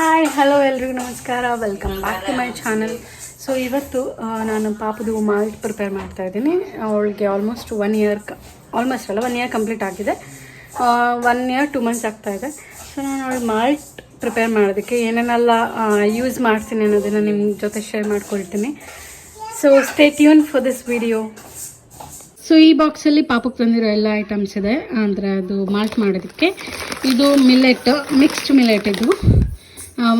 Hi hello ಎಲ್ರಿಗೂ ನಮಸ್ಕಾರ. Welcome back to my channel so ಇವತ್ತು ನಾನು ಪಾಪದು ಮಾಲ್ಟ್ ಪ್ರಿಪೇರ್ ಮಾಡ್ತಾ ಇದ್ದೀನಿ. ಅವಳಿಗೆ ಆಲ್ಮೋಸ್ಟ್ ಒನ್ ಇಯರ್ ಆಲ್ಮೋಸ್ಟ್ ಅಲ್ಲ ಒನ್ ಇಯರ್ ಕಂಪ್ಲೀಟ್ ಆಗಿದೆ. ಒನ್ ಇಯರ್ ಟು ಮಂತ್ಸ್ ಆಗ್ತಾ ಇದೆ. ಸೊ ನಾನು ಅವಳು ಮಾಲ್ಟ್ ಪ್ರಿಪೇರ್ ಮಾಡೋದಕ್ಕೆ ಏನೇನೆಲ್ಲ ಯೂಸ್ ಮಾಡ್ತೀನಿ ಅನ್ನೋದನ್ನು ನಿಮ್ಮ ಜೊತೆ ಶೇರ್ ಮಾಡ್ಕೊಳ್ತೀನಿ. So stay tune for this video so ಈ ಬಾಕ್ಸಲ್ಲಿ ಪಾಪಕ್ಕೆ ತಂದಿರೋ ಎಲ್ಲ ಐಟಮ್ಸ್ ಇದೆ. ಅಂದರೆ ಅದು ಮಾಲ್ಟ್ ಮಾಡೋದಕ್ಕೆ. ಇದು ಮಿಲೆಟ್ ಮಿಕ್ಸ್ಡ್ ಮಿಲೆಟ್ ಇದು.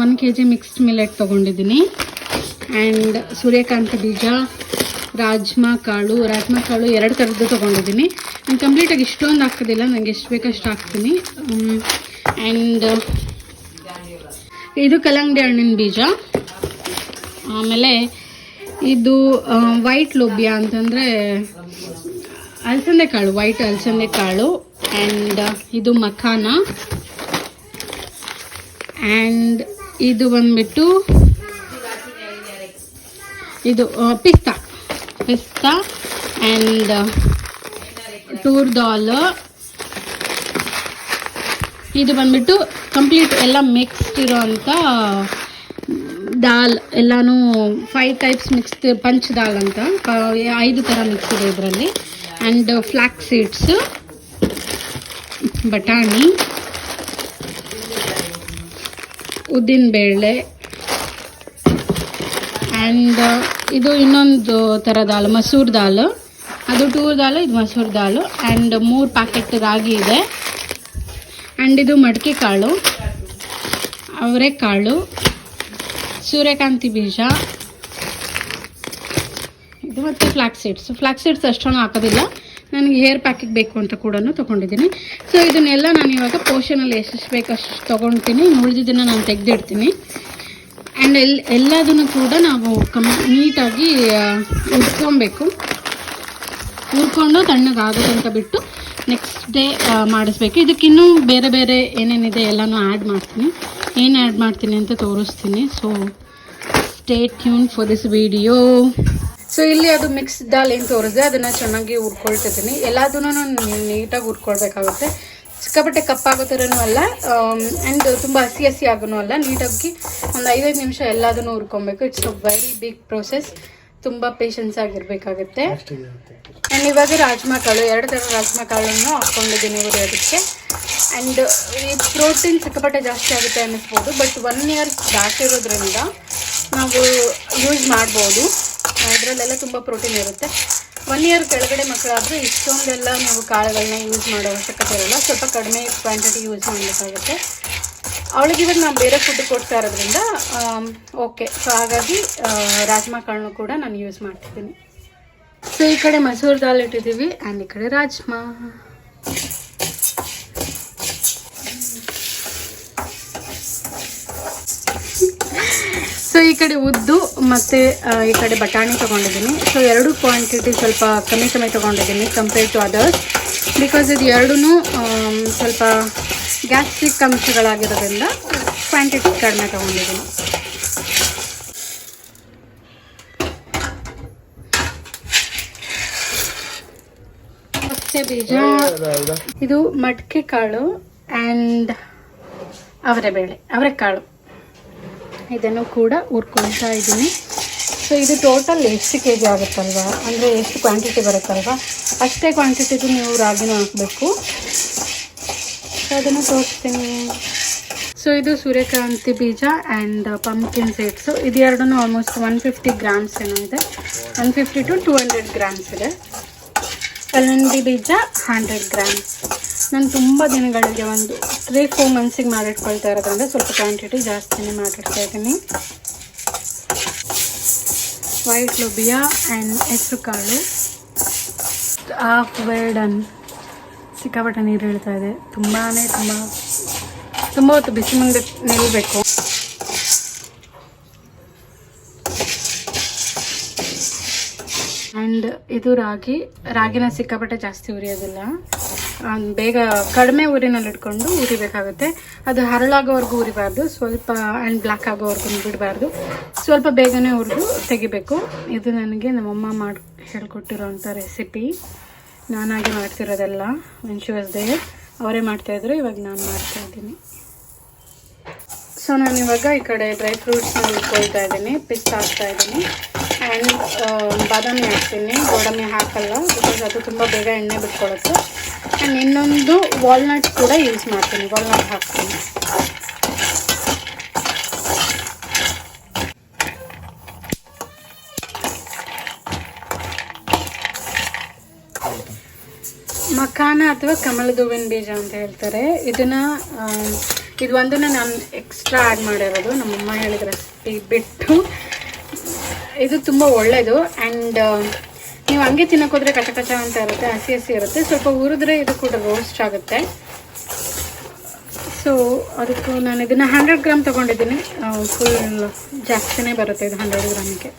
One K G mixed millet ತೊಗೊಂಡಿದ್ದೀನಿ. ಆ್ಯಂಡ್ ಸೂರ್ಯಕಾಂತಿ ಬೀಜ, ರಾಜ್ಮಾ ಕಾಳು ರಾಜ್ಮಾ ಕಾಳು ಎರಡು ಥರದ್ದು ತೊಗೊಂಡಿದ್ದೀನಿ. ನಾನು ಕಂಪ್ಲೀಟಾಗಿ ಇಷ್ಟೊಂದು ಹಾಕೋದಿಲ್ಲ ನನಗೆ ಎಷ್ಟು ಬೇಕಷ್ಟು ಹಾಕ್ತೀನಿ. ಆ್ಯಂಡ್ ಇದು ಕಲ್ಲಂಗಡಿ ಹಣ್ಣಿನ ಬೀಜ. ಆಮೇಲೆ ಇದು ವೈಟ್ ಲೋಬಿಯಾ ಅಂತಂದರೆ ಅಲಸಂದೆ ಕಾಳು ವೈಟ್ ಅಲಸಂದೆ ಕಾಳು ಆ್ಯಂಡ್ ಇದು ಮಖಾನ. ಆ್ಯಂಡ್ ಇದು ಬಂದ್ಬಿಟ್ಟು ಇದು ಪಿಸ್ತಾ ಪಿಸ್ತಾ ಆ್ಯಂಡ್ ಟೂರ್ ದಾಲ್ ಇದು ಬಂದ್ಬಿಟ್ಟು ಕಂಪ್ಲೀಟ್ ಎಲ್ಲ ಮಿಕ್ಸ್ಡ್ ಇರೋವಂಥ ದಾಲ್ ಎಲ್ಲನೂ ಫೈವ್ ಟೈಪ್ಸ್ ಮಿಕ್ಸ್ಡ್ ಪಂಚ್ ದಾಲ್ ಅಂತ. ಐದು ಥರ ಮಿಕ್ಸ್ ಇದೆ ಇದರಲ್ಲಿ. ಆ್ಯಂಡ್ ಫ್ಲ್ಯಾಕ್ ಸೀಡ್ಸು ಬಟಾಣಿ. ಉದ್ದಿನಬೇಳೆ ಆ್ಯಂಡ್ ಇದು ಇನ್ನೊಂದು ಥರ ದಾಲ್, ಮಸೂರ್ ದಾಲ್. ಅದು ಟೂರ್ ದಾಲ್, ಇದು ಮಸೂರ್ ದಾಲ್. ಆ್ಯಂಡ್ ಮೂರು ಪ್ಯಾಕೆಟ್ ರಾಗಿ ಇದೆ. ಆ್ಯಂಡ್ ಇದು ಮಡಿಕೆ ಕಾಳು, ಅವರೆಕಾಳು, ಸೂರ್ಯಕಾಂತಿ ಬೀಜ. ಇದು ಮತ್ತು ಫ್ಲ್ಯಾಕ್ಸೀಡ್ಸ್ ಸೀಡ್ಸ್ ಫ್ಲಾಕ್ ಸೀಡ್ಸ್ ಅಷ್ಟೊಂದು ಹಾಕೋದಿಲ್ಲ. ನನಗೆ ಹೇರ್ ಪ್ಯಾಕಿಗೆ ಬೇಕು ಅಂತ ಕೂಡ ತೊಗೊಂಡಿದ್ದೀನಿ. ಸೊ ಇದನ್ನೆಲ್ಲ ನಾನು ಇವಾಗ ಪೋಷನಲ್ಲಿ ಎಷ್ಟೆಷ್ಟು ಬೇಕು ಅಷ್ಟು ತೊಗೊಳ್ತೀನಿ ಉಳಿದಿದ್ದನ್ನು ನಾನು ತೆಗೆದಿಡ್ತೀನಿ. ಆ್ಯಂಡ್ ಎಲ್, ಎಲ್ಲದನ್ನು ಕೂಡ ನಾವು ಕಮ್ ನೀಟಾಗಿ ಉಡ್ಕೊಬೇಕು ಹುರ್ಕೊಂಡು ತಣ್ಣಗಾಗೋದಂತ ಬಿಟ್ಟು ನೆಕ್ಸ್ಟ್ ಡೇ ಮಾಡಿಸ್ಬೇಕು. ಇದಕ್ಕಿನ್ನೂ ಬೇರೆ ಬೇರೆ ಏನೇನಿದೆ ಎಲ್ಲನೂ ಆ್ಯಡ್ ಮಾಡ್ತೀನಿ. ಏನು ಆ್ಯಡ್ ಮಾಡ್ತೀನಿ ಅಂತ ತೋರಿಸ್ತೀನಿ. So stay tune for this video so ಇಲ್ಲಿ ಅದು ಮಿಕ್ಸ್ ದಾಲ್ ಏನು ತೋರಿಸಿದೆ ಅದನ್ನು ಚೆನ್ನಾಗಿ ಹುರ್ಕೊಳ್ತಿದ್ದೀನಿ. ಎಲ್ಲದನ್ನೂ ನಾನು ನೀಟಾಗಿ ಹುರ್ಕೊಳ್ಬೇಕಾಗುತ್ತೆ. ಸಿಕ್ಕಾಪಟ್ಟೆ ಕಪ್ಪಾಗೋ ಥರನೂ ಅಲ್ಲ ಆ್ಯಂಡ್ ತುಂಬ ಹಸಿ ಹಸಿ ಆಗೋನು ಅಲ್ಲ ನೀಟಾಗಿ ಒಂದು ಐದೈದು ನಿಮಿಷ ಎಲ್ಲದನ್ನು ಹುರ್ಕೊಬೇಕು it's a very big process ತುಂಬ ಪೇಷನ್ಸ್ ಆಗಿರಬೇಕಾಗುತ್ತೆ. ಆ್ಯಂಡ್ ಇವಾಗ ರಾಜ್ಮಾ ಕಾಳು ಎರಡು ಥರ ರಾಜ್ಮಾ ಕಾಳನ್ನು ಹಾಕ್ಕೊಂಡಿದ್ದೀನಿ ಅದಕ್ಕೆ. ಆ್ಯಂಡ್ ಈ ಪ್ರೋಟೀನ್ ಸಿಕ್ಕಾಪಟ್ಟೆ ಜಾಸ್ತಿ ಆಗುತ್ತೆ ಅನ್ನಿಸ್ಬೋದು ಬಟ್ ಒನ್ ಇಯರ್ ದಾಟಿರೋದ್ರಿಂದ ನಾವು ಯೂಸ್ ಮಾಡ್ಬೋದು. ಇದರಲ್ಲೆಲ್ಲ ತುಂಬ ಪ್ರೋಟೀನ್ ಇರುತ್ತೆ. ಒನ್ ಇಯರ್ ಕೆಳಗಡೆ ಮಕ್ಕಳಾದರೆ ಇಷ್ಟೊಂದೆಲ್ಲ ನಾವು ಕಾಳುಗಳನ್ನ ಯೂಸ್ ಮಾಡೋ ಅವಶ್ಯಕತೆ ಇರಲ್ಲ. ಸ್ವಲ್ಪ ಕಡಿಮೆ ಕ್ವಾಂಟಿಟಿ ಯೂಸ್ ಮಾಡಬೇಕಾಗುತ್ತೆ. ಅವಳಿಗೆ ಇವಾಗ ನಾನು ಬೇರೆ ಫುಡ್ ಕೊಡ್ತಾ ಇರೋದ್ರಿಂದ ಓಕೆ ಸೊ ಹಾಗಾಗಿ ರಾಜ್ಮಾ ಕಾಳನ್ನು ಕೂಡ ನಾನು ಯೂಸ್ ಮಾಡ್ತಿದ್ದೀನಿ. ಸೊ ಈ ಕಡೆ ಮಸೂರ್ ದಾಲ್ ಇಟ್ಟಿದ್ದೀವಿ ಆ್ಯಂಡ್ ಈ ಕಡೆ ರಾಜ್ಮಾ. ಈ ಕಡೆ ಉದ್ದು ಮತ್ತು ಈ ಕಡೆ ಬಟಾಣಿ ತೊಗೊಂಡಿದ್ದೀನಿ. ಸೊ ಎರಡು ಕ್ವಾಂಟಿಟಿ ಸ್ವಲ್ಪ ಕಮ್ಮಿ ಕಮ್ಮಿ ತೊಗೊಂಡಿದ್ದೀನಿ ಕಂಪೇರ್ ಟು ಅದರ್ಸ್ ಬಿಕಾಸ್ ಇದು ಎರಡೂ ಸ್ವಲ್ಪ ಗ್ಯಾಸ್ಟ್ರಿಕ್ ಅಂಶಗಳಾಗಿರೋದ್ರಿಂದ ಕ್ವಾಂಟಿಟಿ ಕಡಿಮೆ ತೊಗೊಂಡಿದ್ದೀನಿ. ಬೀಜ. ಇದು ಮಡಿಕೆ ಕಾಳು ಆ್ಯಂಡ್ ಅವರೆಬೇಳೆ ಅವರೆಕಾಳು. ಇದನ್ನು ಕೂಡ ಹುರ್ಕೊಳ್ತಾ ಇದ್ದೀನಿ. ಸೊ ಇದು ಟೋಟಲ್ ಎಷ್ಟು ಕೆ ಜಿ ಆಗುತ್ತಲ್ವಾ? ಅಂದರೆ ಎಷ್ಟು ಕ್ವಾಂಟಿಟಿ ಬರುತ್ತಲ್ವಾ? ಅಷ್ಟೇ ಕ್ವಾಂಟಿಟಿದು ನೀವು ರಾಗಿನೂ ಹಾಕಬೇಕು. ಸೊ ಅದನ್ನು ತೋರಿಸ್ತೀನಿ. ಸೊ ಇದು ಸೂರ್ಯಕಾಂತಿ ಬೀಜ ಆ್ಯಂಡ್ ಪಂಪ್ಕಿನ್ ಸೀಡ್ಸು ಇದು ಎರಡೂ ಆಲ್ಮೋಸ್ಟ್ ಒನ್ ಫಿಫ್ಟಿ ಗ್ರಾಮ್ಸ್ ಏನೋ ಇದೆ one fifty to two hundred grams ಇದೆ. ಕಲ್ಲಂಗಡಿ ಬೀಜ ಹಂಡ್ರೆಡ್ ಗ್ರಾಮ್ಸ್ ನಾನು ತುಂಬ ದಿನಗಳಿಗೆ ಒಂದು ತ್ರೀ ಫೋರ್ ಮಂತ್ಸಿಗೆ ಮಾಡಿಟ್ಕೊಳ್ತಾ ಇರೋದ್ರಿಂದ ಸ್ವಲ್ಪ ಕ್ವಾಂಟಿಟಿ ಜಾಸ್ತಿನೇ ಮಾಡಿಡ್ತಾ ಇದ್ದೀನಿ. ವೈಟ್ ಲೋಬಿಯಾ ಆ್ಯಂಡ್ ಹೆಸರು ಕಾಳು ಹಾಫ್ ಡನ್ ಸಿಕ್ಕಾಪಟ್ಟೆ ನೀರು ಇಳ್ತಾ ಇದೆ. ತುಂಬಾ ತುಂಬ ತುಂಬ ಹೊತ್ತು ಬಿಸಿ ಮುಂದೆ ನಿಲ್ಲಬೇಕು ಆ್ಯಂಡ್ ಇದು ರಾಗಿ. ರಾಗಿನ ಸಿಕ್ಕಾಪಟ್ಟೆ ಜಾಸ್ತಿ ಉರಿಯೋದಿಲ್ಲ. ಬೇಗ ಕಡಿಮೆ ಊರಿನಲ್ಲಿ ಇಟ್ಕೊಂಡು ಉರಿಬೇಕಾಗುತ್ತೆ. ಅದು ಹರಳಾಗೋವರೆಗೂ ಉರಿಬಾರ್ದು. ಸ್ವಲ್ಪ ಆ್ಯಂಡ್ ಬ್ಲ್ಯಾಕ್ ಆಗೋವರೆಗೂ ಬಿಡಬಾರ್ದು. ಸ್ವಲ್ಪ ಬೇಗನೆ ಹುರಿದು ತೆಗಿಬೇಕು. ಇದು ನನಗೆ ನಮ್ಮಮ್ಮ ಮಾಡಿ ಹೇಳ್ಕೊಟ್ಟಿರೋಂಥ ರೆಸಿಪಿ ನಾನಾಗಿ ಮಾಡ್ತಿರೋದೆಲ್ಲ ವೆನ್ ದೇ ದೇರ್ ಅವರೇ ಮಾಡ್ತಾಯಿದ್ರು, ಇವಾಗ ನಾನು ಮಾಡ್ತಾ ಇದ್ದೀನಿ ನಾನು ಇವಾಗ ಈ ಕಡೆ ಡ್ರೈ ಫ್ರೂಟ್ಸ್ನ ಇಟ್ಕೊಳ್ತಾ ಇದ್ದೀನಿ. ಪಿಸ್ತಾ ಹಾಕ್ತಾ ಇದ್ದೀನಿ. ಆ್ಯಂಡ್ ಬಾದಾಮಿ ಹಾಕ್ತೀನಿ. ಗೋಡಂಬಿ ಹಾಕಲ್ಲ ಬಿಕಾಸ್ ಅದು ತುಂಬ ಬೇಗ ಎಣ್ಣೆ ಬಿಟ್ಕೊಳ್ಳುತ್ತೆ ಆ್ಯಂಡ್ ಇನ್ನೊಂದು ವಾಲ್ನಟ್ ಕೂಡ ಯೂಸ್ ಮಾಡ್ತೀನಿ. ವಾಲ್ನಟ್ ಹಾಕ್ತೀನಿ. ಮಖಾನ ಅಥವಾ ಕಮಲದ ಹೂವಿನ ಬೀಜ ಅಂತ ಹೇಳ್ತಾರೆ. ಇದನ್ನ ಇದು ಒಂದನ್ನು ನಾನು ಎಕ್ಸ್ಟ್ರಾ ಆ್ಯಡ್ ಮಾಡಿರೋದು. ನಮ್ಮಮ್ಮ ಹೇಳಿದ ರೆಸಿಪಿ ಬಿಟ್ಟು ಇದು ತುಂಬ ಒಳ್ಳೆಯದು ಆ್ಯಂಡ್ ನೀವು ಹಂಗೆ ತಿನ್ನಕ್ಕೆ ಹೋದ್ರೆ ಕಚ ಕಚ ಅಂತ ಇರುತ್ತೆ ಹಸಿ ಹಸಿ ಇರುತ್ತೆ. ಸ್ವಲ್ಪ ಹುರಿದ್ರೆ ಇದು ಕೂಡ ರೋಸ್ಟ್ ಆಗುತ್ತೆ. ಸೊ ಅದಕ್ಕೂ ನಾನು ಇದನ್ನು ಹಂಡ್ರೆಡ್ ಗ್ರಾಮ್ ತೊಗೊಂಡಿದ್ದೀನಿ. ಫುಲ್ ಜಾಸ್ತಿನೇ ಬರುತ್ತೆ ಇದು ಹಂಡ್ರೆಡ್ ಗ್ರಾಮಿಗೆ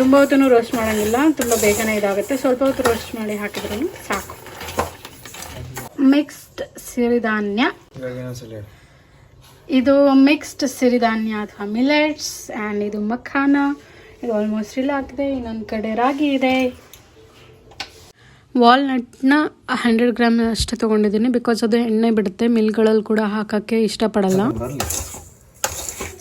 ತುಂಬ ಹೊತ್ತು ರೋಸ್ಟ್ ಮಾಡೋಂಗಿಲ್ಲ ತುಂಬ ಬೇಗನೆ ಇದಾಗುತ್ತೆ. ಸ್ವಲ್ಪ ಹೊತ್ತು ರೋಸ್ಟ್ ಮಾಡಿ ಹಾಕಿದ್ರೂ ಸಾಕು. ಮಿಕ್ಸ್ಡ್ ಸಿರಿಧಾನ್ಯ. ಇದು ಮಿಕ್ಸ್ಡ್ ಸಿರಿಧಾನ್ಯ ಅಥವಾ ಮಿಲೆಟ್ಸ್ ಆ್ಯಂಡ್ ಇದು ಮಖಾನ. ಇದು ಆಲ್ಮೋಸ್ಟ್ ಇಲ್ಲ ಹಾಕಿದೆ ಇನ್ನೊಂದು ಕಡೆ ರಾಗಿ ಇದೆ. ವಾಲ್ನಟ್ನ ಹಂಡ್ರೆಡ್ ಗ್ರಾಮ್ ಅಷ್ಟು ತೊಗೊಂಡಿದ್ದೀನಿ ಬಿಕಾಸ್ ಅದು ಎಣ್ಣೆ ಬಿಡುತ್ತೆ, ಮಿಲ್ಗಳಲ್ಲಿ ಕೂಡ ಹಾಕೋಕ್ಕೆ ಇಷ್ಟಪಡಲ್ಲ.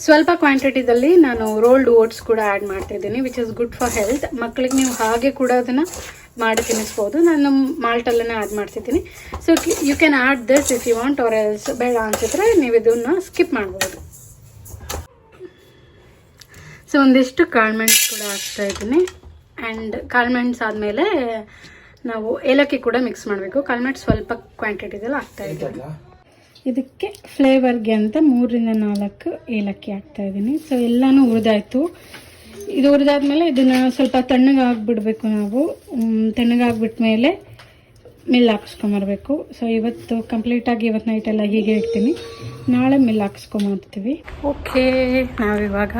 ಸ್ವಲ್ಪ ಕ್ವಾಂಟಿಟಿದಲ್ಲಿ ನಾನು ರೋಲ್ಡ್ ಓಟ್ಸ್ ಕೂಡ ಆ್ಯಡ್ ಮಾಡ್ತಿದ್ದೀನಿ which is good for health ಮಕ್ಕಳಿಗೆ ನೀವು ಹಾಗೆ ಕೂಡ ಅದನ್ನು ಮಾಡಿ ತಿನ್ನಿಸ್ಬೋದು. ನಾನು ಮಾಲ್ಟಲ್ಲೇ ಆ್ಯಡ್ ಮಾಡ್ತಿದ್ದೀನಿ. So you can add this if you want or else ಬೇಡ ಅನ್ಸಿದ್ರೆ ನೀವು ಇದನ್ನು ಸ್ಕಿಪ್ ಮಾಡ್ಬೋದು. ಸೊ ಒಂದಿಷ್ಟು ಕಾಳ್ಮೆಣ್ಸು ಕೂಡ ಹಾಕ್ತಾ ಇದ್ದೀನಿ. ಆ್ಯಂಡ್ ಕಾಳ್ಮೆಣ್ಸು ಆದಮೇಲೆ ನಾವು ಏಲಕ್ಕಿ ಕೂಡ ಮಿಕ್ಸ್ ಮಾಡಬೇಕು. ಕಾಳ್ಮೆಣ್ಸು ಸ್ವಲ್ಪ ಕ್ವಾಂಟಿಟಿದೆಲ್ಲ ಹಾಕ್ತಾ ಇದ್ದೀನಿ. ಇದಕ್ಕೆ ಫ್ಲೇವರ್ಗೆ ಅಂತ ಮೂರರಿಂದ ನಾಲ್ಕು ಏಲಕ್ಕಿ ಹಾಕ್ತಾ ಇದ್ದೀನಿ. ಸೊ ಎಲ್ಲನೂ ಹುರಿದಾಯ್ತು. ಇದು ಹುರಿದಾದ್ಮೇಲೆ ಇದನ್ನು ಸ್ವಲ್ಪ ತಣ್ಣಗೆ ಆಗಿಬಿಡ್ಬೇಕು ನಾವು. ತಣ್ಣಗಾಗ್ಬಿಟ್ಮೇಲೆ ಮಿಲ್ ಹಾಕ್ಸ್ಕೊಂಬರ್ಬೇಕು. ಸೊ ಇವತ್ತು ಕಂಪ್ಲೀಟಾಗಿ ಇವತ್ತು ನೈಟೆಲ್ಲ ಹೀಗೆ ಇಡ್ತೀನಿ. ನಾಳೆ ಮಿಲ್ ಹಾಕ್ಸ್ಕೊಂಬರ್ತೀವಿ. ಓಕೆ ನಾವಿವಾಗ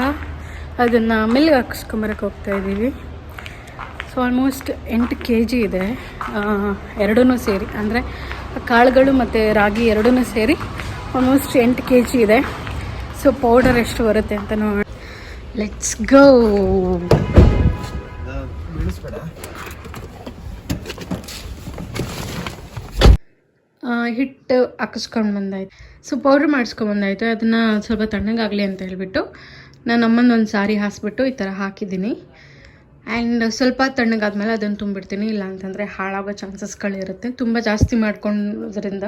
ಅದನ್ನು ಮಿಲ್ಗೆ ಹಾಕಿಸ್ಕೊಂಬರಕ್ಕೆ ಹೋಗ್ತಾ ಇದ್ದೀವಿ. ಸೊ ಆಲ್ಮೋಸ್ಟ್ ಎಂಟು ಕೆ ಜಿ ಇದೆ ಎರಡೂ ಸೇರಿ, ಅಂದರೆ ಕಾಳುಗಳು ಮತ್ತು ರಾಗಿ ಎರಡೂ ಸೇರಿ ಆಲ್ಮೋಸ್ಟ್ ಎಂಟು ಕೆ ಜಿ ಇದೆ. ಸೊ ಪೌಡರ್ ಎಷ್ಟು ಬರುತ್ತೆ ಅಂತ ನೋಡಿ ಲೆಟ್ಸ್ ಗೋ ಹಿಟ್ಟು ಹಾಕಿಸ್ಕೊಂಡು ಬಂದಾಯ್ತು. ಸೊ ಪೌಡ್ರ್ ಮಾಡಿಸ್ಕೊಂಬಂದಾಯ್ತು ಅದನ್ನು ಸ್ವಲ್ಪ ತಣ್ಣಗಾಗಲಿ ಅಂತ ಹೇಳ್ಬಿಟ್ಟು ನಾನು ಅಮ್ಮನ ಒಂದು ಸಾರಿ ಹಾಸ್ಬಿಟ್ಟು ಈ ಥರ ಹಾಕಿದ್ದೀನಿ. ಆ್ಯಂಡ್ ಸ್ವಲ್ಪ ತಣ್ಣಗಾದ್ಮೇಲೆ ಅದನ್ನು ತುಂಬಿಡ್ತೀನಿ ಇಲ್ಲ ಅಂತಂದರೆ ಹಾಳಾಗೋ ಚಾನ್ಸಸ್ಗಳಿರುತ್ತೆ. ತುಂಬ ಜಾಸ್ತಿ ಮಾಡ್ಕೊಳ್ಳೋದ್ರಿಂದ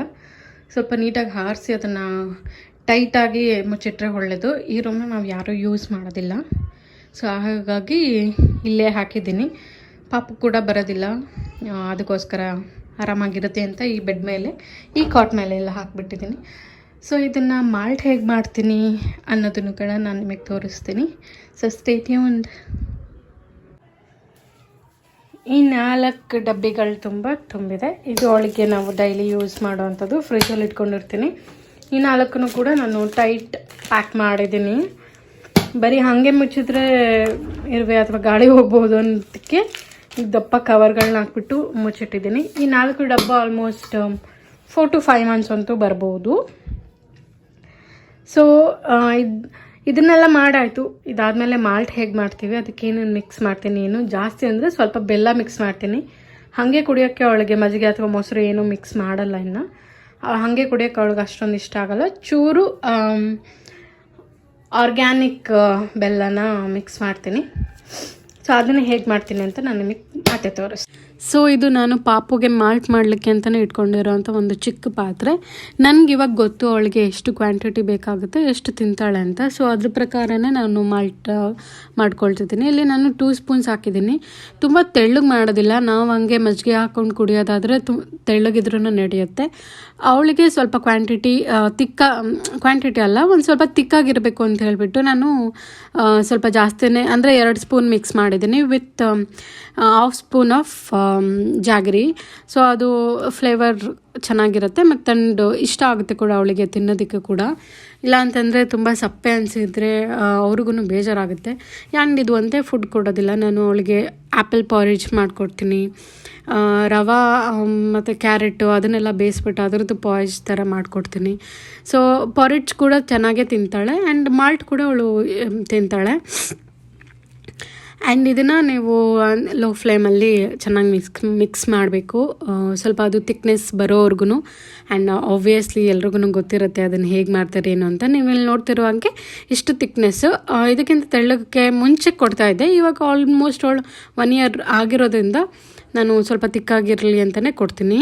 ಸ್ವಲ್ಪ ನೀಟಾಗಿ ಹಾರಿಸಿ ಅದನ್ನು ಟೈಟಾಗಿ ಮುಚ್ಚಿಟ್ರೆ ಒಳ್ಳೆಯದು ಈ ರೂಮ್ನ ನಾವು ಯಾರೂ ಯೂಸ್ ಮಾಡೋದಿಲ್ಲ. ಸೊ, ಹಾಗಾಗಿ ಇಲ್ಲೇ ಹಾಕಿದ್ದೀನಿ. ಪಾಪ ಕೂಡ ಬರೋದಿಲ್ಲ. ಅದಕ್ಕೋಸ್ಕರ ಆರಾಮಾಗಿರುತ್ತೆ ಅಂತ ಈ ಬೆಡ್ ಮೇಲೆ, ಈ ಕಾಟ್ ಮೇಲೆ ಎಲ್ಲ ಹಾಕ್ಬಿಟ್ಟಿದ್ದೀನಿ. ಸೊ ಇದನ್ನು ಮಾಲ್ಟ್ ಹೇಗೆ ಮಾಡ್ತೀನಿ ಅನ್ನೋದನ್ನು ಕೂಡ ನಾನು ನಿಮಗೆ ತೋರಿಸ್ತೀನಿ. ಸೊ ಸ್ಟೇಟಿ ಒಂದು ಈ ನಾಲ್ಕು ಡಬ್ಬಿಗಳು ತುಂಬ ತುಂಬಿದೆ. ಇದು ಅವಳಿಗೆ ನಾವು ಡೈಲಿ ಯೂಸ್ ಮಾಡುವಂಥದ್ದು. ಫ್ರಿಜ್ಜಲ್ಲಿ ಇಟ್ಕೊಂಡಿರ್ತೀನಿ. ಈ ನಾಲ್ಕನ್ನು ಕೂಡ ನಾನು ಟೈಟ್ ಪ್ಯಾಕ್ ಮಾಡಿದ್ದೀನಿ. ಬರೀ ಹಾಗೆ ಮುಚ್ಚಿದ್ರೆ ಇರುವೆ ಅಥವಾ ಗಾಳಿ ಹೋಗ್ಬೋದು ಈ ದಪ್ಪ ಕವರ್ಗಳನ್ನ ಹಾಕ್ಬಿಟ್ಟು ಮುಚ್ಚಿಟ್ಟಿದ್ದೀನಿ. ಈ ನಾಲ್ಕು ಡಬ್ಬ almost four to five months ಅಂತೂ ಬರ್ಬೋದು. ಸೊ ಇದು, ಇದನ್ನೆಲ್ಲ ಮಾಡಾಯಿತು. ಇದಾದಮೇಲೆ ಮಾಲ್ಟ್ ಹೇಗೆ ಮಾಡ್ತೀವಿ ಅದಕ್ಕೆ ಏನೇನು ಮಿಕ್ಸ್ ಮಾಡ್ತೀನಿ. ಏನು ಜಾಸ್ತಿ ಅಂದರೆ ಸ್ವಲ್ಪ ಬೆಲ್ಲ ಮಿಕ್ಸ್ ಮಾಡ್ತೀನಿ. ಹಾಗೆ ಕುಡಿಯೋಕ್ಕೆ ಅವಳಿಗೆ ಮಜ್ಜಿಗೆ ಅಥವಾ ಮೊಸರು ಏನು ಮಿಕ್ಸ್ ಮಾಡಲ್ಲ ಇನ್ನು. ಹಾಗೆ ಕುಡಿಯೋಕ್ಕೆ ಅವಳಿಗೆ ಅಷ್ಟೊಂದು ಇಷ್ಟ ಆಗಲ್ಲ. ಚೂರು ಆರ್ಗ್ಯಾನಿಕ್ ಬೆಲ್ಲನ ಮಿಕ್ಸ್ ಮಾಡ್ತೀನಿ. ಸೊ ಅದನ್ನು ಹೇಗೆ ಮಾಡ್ತೀನಿ ಅಂತ ನಾನು ನಿಮಗೆ ಮತ್ತೆ ತೋರಿಸ್ತೀನಿ. ಸೊ ಇದು ನಾನು ಪಾಪುಗೆ ಮಾಲ್ಟ್ ಮಾಡಲಿಕ್ಕೆ ಅಂತಲೇ ಇಟ್ಕೊಂಡಿರೋವಂಥ ಒಂದು ಚಿಕ್ಕ ಪಾತ್ರೆ. ನನಗೆ ಇವಾಗ ಗೊತ್ತು ಅವಳಿಗೆ ಎಷ್ಟು ಕ್ವಾಂಟಿಟಿ ಬೇಕಾಗುತ್ತೆ, ಎಷ್ಟು ತಿಂತಾಳೆ ಅಂತ. ಸೊ ಅದ್ರ ಪ್ರಕಾರನೇ ನಾನು ಮಾಲ್ಟ್ ಮಾಡ್ಕೊಳ್ತಿದ್ದೀನಿ. ಇಲ್ಲಿ ನಾನು ಟೂ ಸ್ಪೂನ್ಸ್ ಹಾಕಿದ್ದೀನಿ. ತುಂಬ ತೆಳ್ಳಗೆ ಮಾಡೋದಿಲ್ಲ. ನಾವು ಹಂಗೆ ಮಜ್ಜಿಗೆ ಹಾಕ್ಕೊಂಡು ಕುಡಿಯೋದಾದರೆ ತು ತೆಳ್ಳಗಿದ್ರೂ ನಡೆಯುತ್ತೆ. ಅವಳಿಗೆ ಸ್ವಲ್ಪ ಕ್ವಾಂಟಿಟಿ ತಿಕ್ಕ ಕ್ವಾಂಟಿಟಿ ಅಲ್ಲ, ಒಂದು ಸ್ವಲ್ಪ ತಿಕ್ಕಾಗಿರಬೇಕು ಅಂತ ಹೇಳಿಬಿಟ್ಟು ನಾನು ಸ್ವಲ್ಪ ಜಾಸ್ತಿನೇ, ಅಂದರೆ ಎರಡು ಸ್ಪೂನ್ ಮಿಕ್ಸ್ ಮಾಡಿದ್ದೀನಿ with half spoon of jaggery. So ಅದು ಫ್ಲೇವರ್ ಚೆನ್ನಾಗಿರುತ್ತೆ, ಮತ್ತು ಇಷ್ಟ ಆಗುತ್ತೆ ಕೂಡ ಅವಳಿಗೆ ತಿನ್ನೋದಕ್ಕೆ ಕೂಡ. ಇಲ್ಲ ಅಂತಂದರೆ ತುಂಬ ಸಪ್ಪೆ ಅನಿಸಿದ್ರೆ ಅವ್ರಿಗೂ ಬೇಜಾರಾಗುತ್ತೆ. ಆ್ಯಂಡ್ ಇದು ಒಂದೇ ಫುಡ್ ಕೊಡೋದಿಲ್ಲ. ನಾನು ಅವಳಿಗೆ ಆ್ಯಪಲ್ ಪಾರಿಜ್ ಮಾಡಿಕೊಡ್ತೀನಿ. ರವಾ ಮತ್ತು ಕ್ಯಾರೆಟು ಅದನ್ನೆಲ್ಲ ಬೇಯಿಸ್ಬಿಟ್ಟು ಅದರದ್ದು ಪಾಯ್ಸ್ ಥರ ಮಾಡಿಕೊಡ್ತೀನಿ. ಸೊ ಪಾರಿಜ್ ಕೂಡ ಚೆನ್ನಾಗೇ ತಿಂತಾಳೆ ಆ್ಯಂಡ್ ಮಾಲ್ಟ್ ಕೂಡ ಅವಳು ತಿಂತಾಳೆ. ಆ್ಯಂಡ್ ಇದನ್ನು ನೀವು ಲೋ ಫ್ಲೇಮಲ್ಲಿ ಚೆನ್ನಾಗಿ ಮಿಕ್ಸ್ ಮಿಕ್ಸ್ ಮಾಡಬೇಕು. ಸ್ವಲ್ಪ ಅದು ತಿಕ್ನೆಸ್ ಬರೋವರೆಗೂ ಆ್ಯಂಡ್ ಆಬ್ವಿಯಸ್ಲಿ ಎಲ್ರಿಗೂ ಗೊತ್ತಿರುತ್ತೆ ಅದನ್ನು ಹೇಗೆ ಮಾಡ್ತಾರೆ ಏನು ಅಂತ. ನೀವು ಇಲ್ಲಿ ನೋಡ್ತಿರೋ ಹಾಗೆ ಇಷ್ಟು ತಿಕ್ನೆಸ್ಸು ಇದಕ್ಕಿಂತ ತೆಳ್ಳಕ್ಕೆ ಮುಂಚೆ ಕೊಡ್ತಾ ಇದ್ದೆ. ಇವಾಗ ಆಲ್ಮೋಸ್ಟ್ ಆಲ್ ಒನ್ ಇಯರ್ ಆಗಿರೋದ್ರಿಂದ ನಾನು ಸ್ವಲ್ಪ ತಿಕ್ಕಾಗಿರಲಿ ಅಂತಲೇ ಕೊಡ್ತೀನಿ.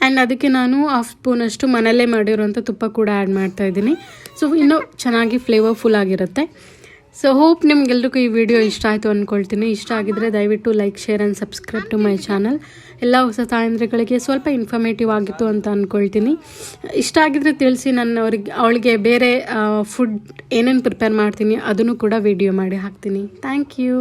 ಆ್ಯಂಡ್ ಅದಕ್ಕೆ ನಾನು ಹಾಫ್ ಸ್ಪೂನಷ್ಟು ಮನೆಯಲ್ಲೇ ಮಾಡಿರೋಂಥ ತುಪ್ಪ ಕೂಡ ಆ್ಯಡ್ ಮಾಡ್ತಾ ಇದ್ದೀನಿ. ಸೊ ಇನ್ನೂ ಚೆನ್ನಾಗಿ ಫ್ಲೇವರ್ಫುಲ್ ಆಗಿರುತ್ತೆ. ಸೊ ಹೋಪ್ ನಿಮಗೆಲ್ರಿಗೂ ಈ ವಿಡಿಯೋ ಇಷ್ಟ ಆಯಿತು ಅಂದ್ಕೊಳ್ತೀನಿ ಇಷ್ಟ ಆಗಿದ್ರೆ ದಯವಿಟ್ಟು like share and subscribe to my channel ಎಲ್ಲ ಹೊಸ ತಾಯಂದ್ರಿಗಳಿಗೆ ಸ್ವಲ್ಪ ಇನ್ಫಾರ್ಮೇಟಿವ್ ಆಗಿತ್ತು ಅಂತ ಅಂದ್ಕೊಳ್ತೀನಿ ಇಷ್ಟ ಆಗಿದ್ರೆ ತಿಳಿಸಿ ನಾನು ಅವ್ರಿಗೆ ಅವಳಿಗೆ ಬೇರೆ ಫುಡ್ ಏನೇನು ಪ್ರಿಪೇರ್ ಮಾಡ್ತೀನಿ ಅದನ್ನು ಕೂಡ ವಿಡಿಯೋ ಮಾಡಿ ಹಾಕ್ತೀನಿ. Thank you